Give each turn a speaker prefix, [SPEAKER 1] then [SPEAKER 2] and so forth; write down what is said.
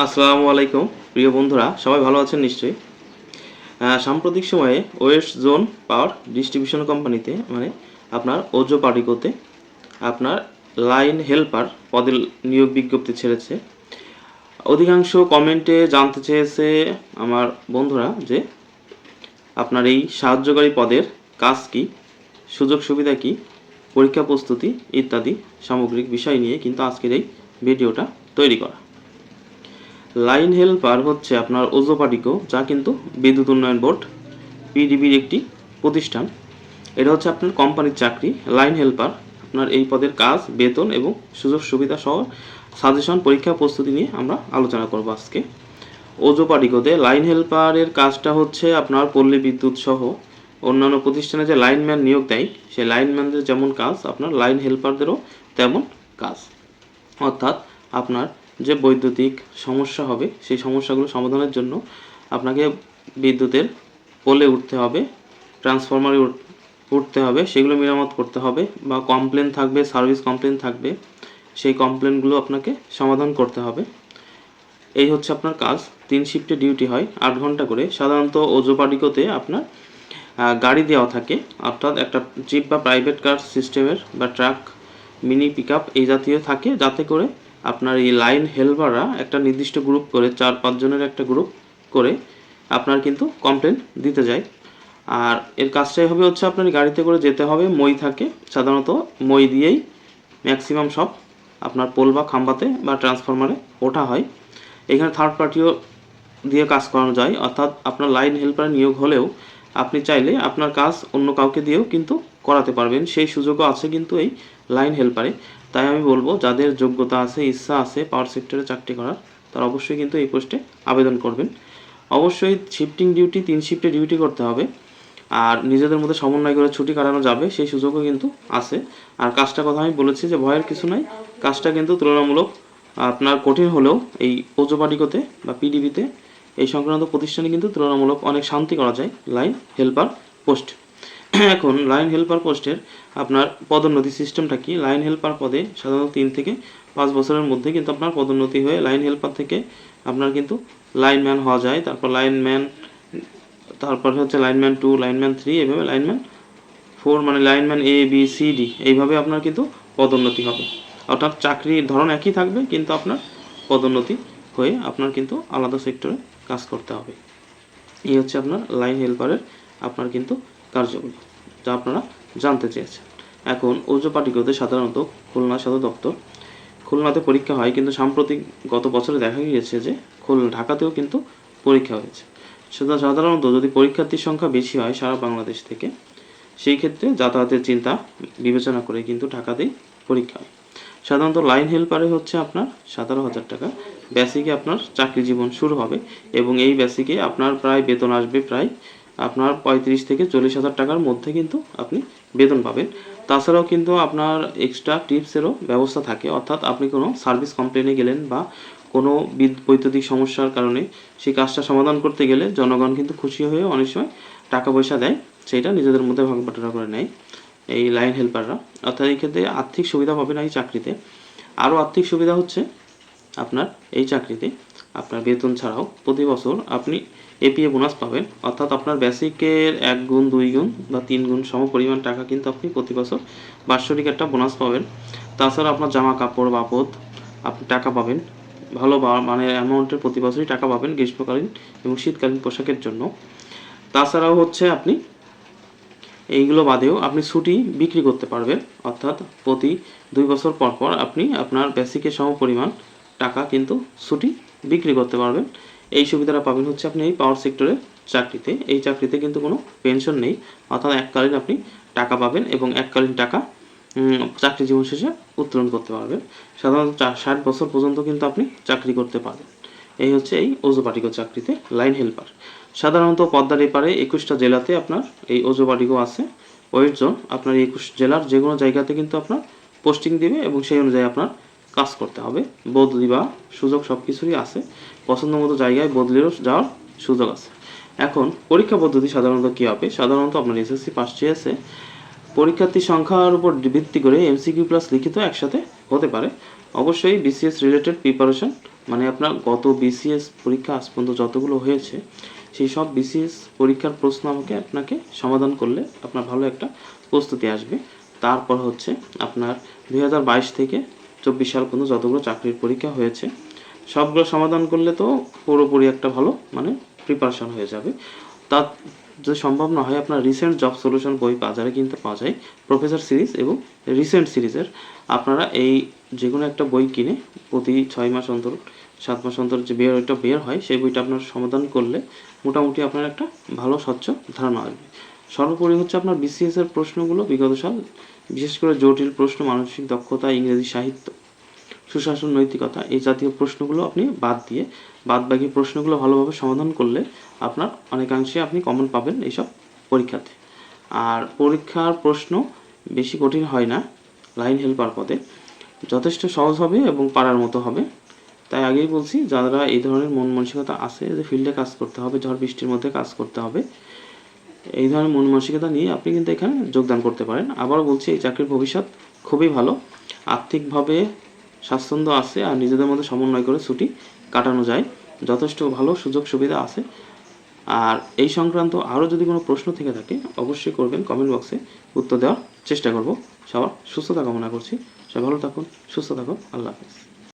[SPEAKER 1] আসসালামু আলাইকুম। প্রিয় বন্ধুরা, সবাই ভালো আছেন নিশ্চয়ই? সাম্প্রতিক সময়ে ওয়েস্ট জোন পাওয়ার ডিস্ট্রিবিউশন কোম্পানিতে মানে আপনার ওজো পার্টিকোতে আপনার লাইন হেল্পার পদের নিয়োগ বিজ্ঞপ্তি ছেড়েছে। অধিকাংশ কমেন্টে জানতে চেয়েছে আমার বন্ধুরা যে আপনার এই সাহায্যকারী পদের কাজ কি, সুযোগ সুবিধা কি, পরীক্ষা প্রস্তুতি ইত্যাদি সামগ্রিক বিষয় নিয়ে কিন্তু আজকের এই ভিডিওটা তৈরি করা। লাইন হেল্পার হচ্ছে আপনার ওজোপাটিকো যা কিন্তু বিদ্যুৎ উন্নয়ন বোর্ড, পিডিবির একটি প্রতিষ্ঠান। এটা হচ্ছে আপনার কোম্পানির চাকরি, লাইন হেল্পার আপনার এই পদের কাজ, বেতন এবং সুযোগ সুবিধা সহ সাজেশন, পরীক্ষা, প্রস্তুতি নিয়ে আমরা আলোচনা করব আজকে। ওজোপাটিকোতে লাইন হেল্পারের কাজটা হচ্ছে আপনার পল্লী বিদ্যুৎ সহ অন্যান্য প্রতিষ্ঠানে যে লাইনম্যান নিয়োগ দেয়, সেই লাইনম্যানদের যেমন কাজ, আপনার লাইন হেল্পারদেরও তেমন কাজ। অর্থাৎ আপনার যে বৈদ্যুতিক সমস্যা হবে, সেই সমস্যাগুলো সমাধানের জন্য আপনাকে বিদ্যুতের পোলে উঠতে হবে ট্রান্সফরমারে উঠ- উঠতে হবে, সেগুলো মেরামত করতে হবে বা কমপ্লেন থাকবে সার্ভিস কমপ্লেন থাকবে, সেই কমপ্লেনগুলো আপনাকে সমাধান করতে হবে। এই হচ্ছে আপনার কাজ, তিন শিফটে ডিউটি হয়, আট ঘণ্টা করে। সাধারণত ওজোপাডিকোতে আপনার গাড়ি দেওয়া থাকে, অর্থাৎ একটা জিপ বা প্রাইভেট কার সিস্টেমের বা ট্রাক মিনি পিক এই জাতীয় থাকে, যাতে করে আপনার এই লাইন হেল্পাররা একটা নির্দিষ্ট গ্রুপ করে, চার পাঁচজনের একটা গ্রুপ করে আপনার কিন্তু কমপ্লেন দিতে যায়। আর এর কাজটাই হবে হচ্ছে আপনার গাড়িতে করে যেতে হবে, মই থাকে। সাধারণত মই দিয়েই ম্যাক্সিমাম সব আপনার পোল বা খাম্বাতে বা ট্রান্সফরমারে ওঠা হয়। এখানে থার্ড পার্টিও দিয়ে কাজ করানো যায়। অর্থাৎ আপনার লাইন হেল্পার নিয়োগ হলেও আপনি চাইলে আপনার কাজ অন্য কাউকে দিয়েও কিন্তু করাতে পারবেন। সেই সুযোগও আছে কিন্তু এই লাইন হেল্পারে। তাই আমি বলব, যাদের যোগ্যতা আছে, ইচ্ছা আছে পাওয়ার সেক্টরে চাকরি করার, তারা অবশ্যই কিন্তু এই পোস্টে আবেদন করবেন। অবশ্যই শিফটিং ডিউটি তিন শিফটে ডিউটি করতে হবে। আর নিজেদের মধ্যে সমন্বয় করে ছুটি কাটানো যাবে, সেই সুযোগও কিন্তু আছে। আর কাজটা কথা আমি বলেছি যে, ভয়ের কিছু নাই। কাজটা কিন্তু তুলনামূলক আপনার কঠিন হলেও এই ওজোপাটিকোতে বা পিডিবিতে এই সংক্রান্ত প্রতিষ্ঠানে কিন্তু তুলনামূলক অনেক শান্তি করা যায়। Line, helper, post. এখন লাইন হেল্পার পোস্টের আপনার পদোন্নতি সিস্টেমটা কি? লাইন হেল্পার পদে সাধারণত তিন থেকে পাঁচ বছরের মধ্যে কিন্তু আপনার পদোন্নতি হয়ে লাইন হেল্পার থেকে আপনার কিন্তু লাইনম্যান হওয়া যায়। তারপর লাইনম্যান তারপর হচ্ছে লাইনম্যান টু লাইনম্যান থ্রি এভাবে লাইনম্যান ফোর মানে lineman A B C D এইভাবে আপনার কিন্তু পদোন্নতি হবে। অর্থাৎ চাকরির ধরন একই থাকবে, কিন্তু আপনার পদোন্নতি হয়ে আপনার কিন্তু আলাদা সেক্টরে কাজ করতে হবে। এই হচ্ছে আপনার লাইন হেল্পারের আপনার কিন্তু কার্যগুলো যা আপনারা জানতে চেয়েছেন। এখন ওজো পাটিকতে সাধারণত খুলনা সদর দপ্তর খুলনাতে পরীক্ষা হয়, কিন্তু সাম্প্রতিক গত বছরে দেখা গিয়েছে যে খুল ঢাকাতেও কিন্তু পরীক্ষা হয়েছে। সেটা সাধারণত যদি পরীক্ষার্থীর সংখ্যা বেশি হয় সারা বাংলাদেশ থেকে, সেই ক্ষেত্রে যাতায়াতের চিন্তা বিবেচনা করে কিন্তু ঢাকাতেই পরীক্ষা হয়। সাধারণত লাইন হেল্পারে হচ্ছে আপনার সতেরো হাজার টাকা। বেসিকে আপনার চাকরি জীবন শুরু হবে এবং এই বেসিকে আপনার প্রায় বেতন আসবে প্রায় আপনার পঁয়ত্রিশ থেকে চল্লিশ হাজার টাকার মধ্যে কিন্তু আপনি বেতন পাবেন। তাছাড়াও কিন্তু আপনার এক্সট্রা টিপসেরও ব্যবস্থা থাকে। অর্থাৎ আপনি কোনো সার্ভিস কমপ্লেনে গেলেন বা কোনো বিদ বৈদ্যুতিক সমস্যার কারণে সেই কাজটা সমাধান করতে গেলে জনগণ কিন্তু খুশি হয়ে অনেক সময় টাকা পয়সা দেয় সেটা নিজেদের মধ্যে ভাগ বাটোয়ারা করে নেয় এই লাইন হেল্পাররা অর্থাৎ এই ক্ষেত্রে আর্থিক সুবিধা পাবেন এই চাকরিতে। আরও আর্থিক সুবিধা হচ্ছে আপনার এই চাকরিতে। আপনার বেতন ছাড়াও প্রতি বছর আপনি এপিএ বোনাস পাবেন। অর্থাৎ আপনার বেসিকের এক গুণ, দুই গুণ বা তিন গুণ সম পরিমাণ টাকা কিন্তু আপনি প্রতি বছর বার্ষিক একটা বোনাস পাবেন। তাছাড়া আপনার জামা কাপড় বাবদ আপনি টাকা পাবেন। ভালো মানে অ্যামাউন্টের প্রতি বছরই টাকা পাবেন গ্রীষ্মকালীন এবং শীতকালীন পোশাকের জন্য। তাছাড়াও হচ্ছে আপনি এইগুলো বাদেও আপনি ছুটি বিক্রি করতে পারবেন। অর্থাৎ প্রতি দুই বছর পর পর আপনি আপনার বেসিকের সম পরিমাণ টাকা কিন্তু ছুটি বিক্রি করতে পারবেন। এই সুবিধাটা পাবেন হচ্ছে আপনি এই পাওয়ার সেক্টরের চাকরিতে। এই চাকরিতে কিন্তু কোনো পেনশন নেই, অর্থাৎ এককালীন আপনি টাকা পাবেন এবং এককালীন টাকা চাকরি জীবন শেষে উত্তোলন করতে পারবেন। সাধারণত ষাট বছর পর্যন্ত কিন্তু আপনি চাকরি করতে পারবেন। এই হচ্ছে এই ওজোপাটিকো চাকরিতে লাইন হেল্পার সাধারণত পদ্মার এপারে একুশটা জেলাতে আপনার এই ওজোপাটিকো আছে। ওয়েট জোন, আপনার একুশ জেলার যে কোনো জায়গাতে কিন্তু আপনার পোস্টিং দিবে এবং সেই অনুযায়ী আপনার কাজ করতে হবে। বদলি বা সুযোগ সব কিছুরই আছে। পছন্দ মতো জায়গায় বদলিরও যাওয়ার সুযোগ আছে। এখন পরীক্ষা পদ্ধতি সাধারণত কী হবে? সাধারণত আপনার এসএসসি পাস চেয়েছে পরীক্ষার্থীর সংখ্যার উপর ভিত্তি করে এমসিকিউ প্লাস লিখিত একসাথে হতে পারে। অবশ্যই বিসিএস রিলেটেড প্রিপারেশন মানে আপনার গত বিসিএস পরীক্ষা আজ পর্যন্ত যতগুলো হয়েছে, সেই সব বিসিএস পরীক্ষার প্রশ্ন আমাকে আপনাকে সমাধান করলে আপনার ভালো একটা প্রস্তুতি আসবে। তারপর হচ্ছে আপনার দু হাজার বাইশ থেকে চব্বিশ সাল পর্যন্ত যতগুলো চাকরির পরীক্ষা হয়েছে, সবগুলো সমাধান করলে তো পুরোপুরি একটা ভালো মানে প্রিপারেশন হয়ে যাবে। তা যদি সম্ভব না হয় আপনার রিসেন্ট জব সলিউশন বই বাজারে কিনতে পাওয়া যায় প্রফেসর সিরিজ এবং রিসেন্ট সিরিজের আপনারা এই যে কোনো একটা বই কিনে প্রতি ছয় মাস অন্তর, সাত মাস অন্তর যে একটা বের হয়, সেই বইটা আপনার সমাধান করলে মোটামুটি আপনার একটা ভালো, স্বচ্ছ ধারণা আসবে। সর্বোপরি হচ্ছে আপনার বিসিএস এর প্রশ্নগুলো বিগত সাল বিশেষ করে জটিল প্রশ্ন, মানসিক দক্ষতা, ইংরেজি সাহিত্য, সুশাসন, নৈতিকতা এই জাতীয় প্রশ্নগুলো আপনি বাদ দিয়ে বাদ বাকি প্রশ্নগুলো ভালোভাবে সমাধান করলে আপনার অনেকাংশে আপনি কমন পাবেন এইসব পরীক্ষাতে। আর পরীক্ষার প্রশ্ন বেশি কঠিন হয় না লাইন হেল্পার পদে। যথেষ্ট সহজ হবে এবং পারার মতো হবে। তাই আগেই বলছি, যারা এই ধরনের মন মানসিকতা আছে, যে ফিল্ডে কাজ করতে হবে ঝড় বৃষ্টির মধ্যে কাজ করতে হবে এই ধরনের মন মানসিকতা নিয়ে আপনি কিন্তু এখানে যোগদান করতে পারেন। আবারও বলছি, এই চাকরির ভবিষ্যৎ খুবই ভালো। আর্থিকভাবে স্বাচ্ছন্দ্য আছে আর নিজেদের মধ্যে সমন্বয় করে ছুটি কাটানো যায়। যথেষ্ট ভালো সুযোগ সুবিধা আছে। আর এই সংক্রান্ত আরও যদি কোনো প্রশ্ন থেকে থাকে, অবশ্যই করবেন। কমেন্ট বক্সে উত্তর দেওয়ার চেষ্টা করব। সবার সুস্থতা কামনা করছি। সবাই ভালো থাকুন, সুস্থ থাকুন। আল্লাহ হাফেজ।